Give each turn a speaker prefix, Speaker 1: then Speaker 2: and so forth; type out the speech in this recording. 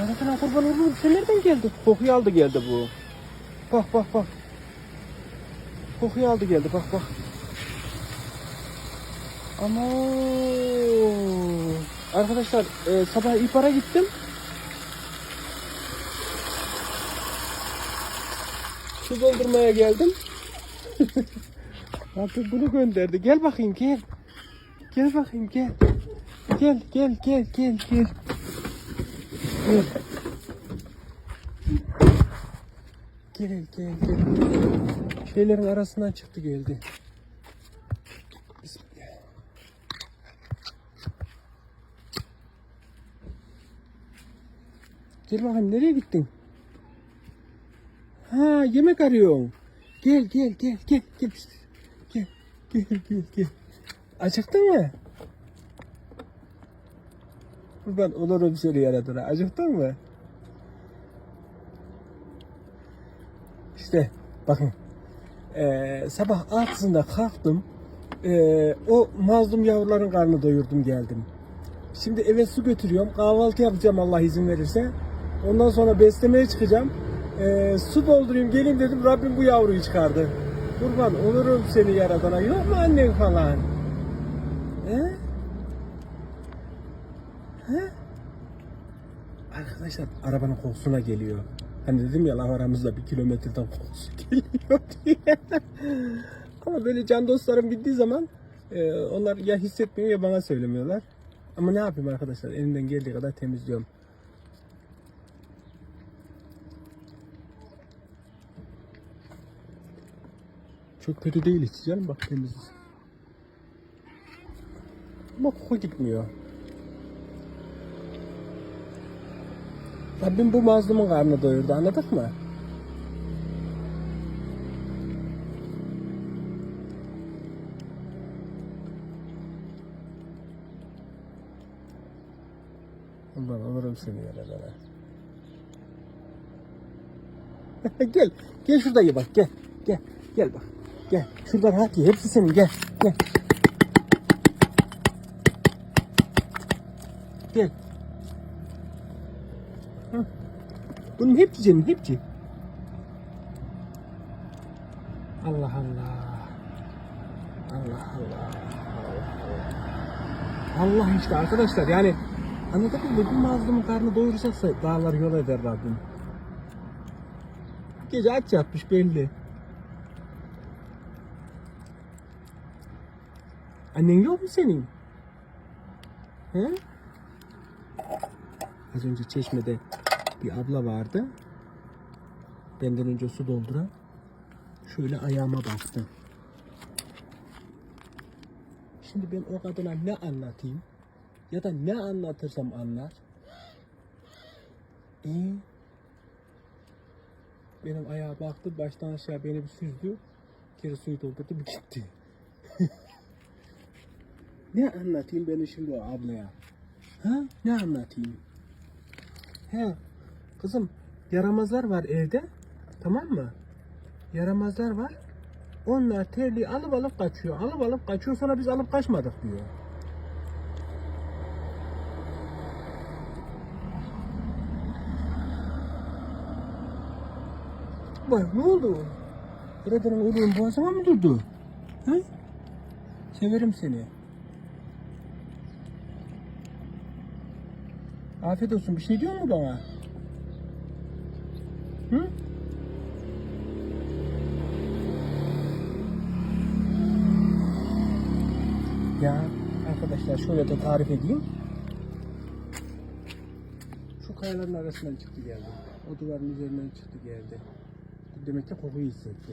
Speaker 1: Yaratana kurban olurum. Sen nereden geldi? Kokuyu aldı geldi bu. Bak bak bak. Kokuyu aldı geldi bak bak. Ama arkadaşlar e, sabah ihbara gittim. Su doldurmaya geldim. Artık bunu gönderdi. Gel bakayım gel. Gel bakayım gel. Gel gel gel gel gel. Gel. Gel gel gel. Şeylerin arasından çıktı geldi. Gel bakayım nereye gittin? Ha yemek arıyorsun. Gel gel gel gel gel. Gel gel gel gel. Acıktın mı? Ben olurum seni yaradana. Acıktın mı? İşte bakın. Ee, sabah altısında kalktım. Ee, o mazlum yavruların karnını doyurdum geldim. Şimdi eve su götürüyorum. Kahvaltı yapacağım Allah izin verirse. Ondan sonra beslemeye çıkacağım. Ee, su doldurayım gelin dedim. Rabbim bu yavruyu çıkardı. Kurban olurum seni yaradana. Yok mu annen falan? He? He? Arkadaşlar arabanın kokusuna geliyor. Hani dedim ya laf aramızda bir kilometreden kokusu geliyor diye. Ama böyle can dostlarım bildiği zaman e, onlar ya hissetmiyor ya bana söylemiyorlar. Ama ne yapayım arkadaşlar elimden geldiği kadar temizliyorum. Çok kötü değil hiç bak temiz. Ama koku gitmiyor. Rabbim bu mazlumun karnını doyurdu anladık mı? Allah alırım seni yerlere. gel. Gel şurada ye bak gel. Gel. Gel bak. Gel. Şuradan hak ye. Hepsi senin gel. Gel. Gel. Hı. Bunun hepsi senin hepsi. Allah Allah. Allah Allah. Allah işte arkadaşlar yani mı? Bu mazlumun karnı doyuracaksa dağlar yol eder Rabbim. Gece aç yatmış belli. Annen yok mu senin? He? Az önce çeşmede bir abla vardı. Benden önce su dolduran. Şöyle ayağıma bastı. Şimdi ben o kadına ne anlatayım? Ya da ne anlatırsam anlar. İyi. Benim ayağa baktı, baştan aşağı beni bir süzdü. Geri suyu doldurdu, bir gitti. ne anlatayım ben şimdi o ablaya? Ha? Ne anlatayım? He, kızım yaramazlar var evde. Tamam mı? Yaramazlar var. Onlar terliği alıp alıp kaçıyor. Alıp alıp kaçıyor sonra biz alıp kaçmadık diyor. Bak ne oldu? Buradan oğlum boğazıma mı durdu? Ha? Severim seni. Afiyet olsun. Bir şey diyor mu bana? Hı? Ya arkadaşlar şöyle de tarif edeyim. Şu kayaların arasından çıktı geldi. O duvarın üzerinden çıktı geldi. Demek ki kokuyu hissetti.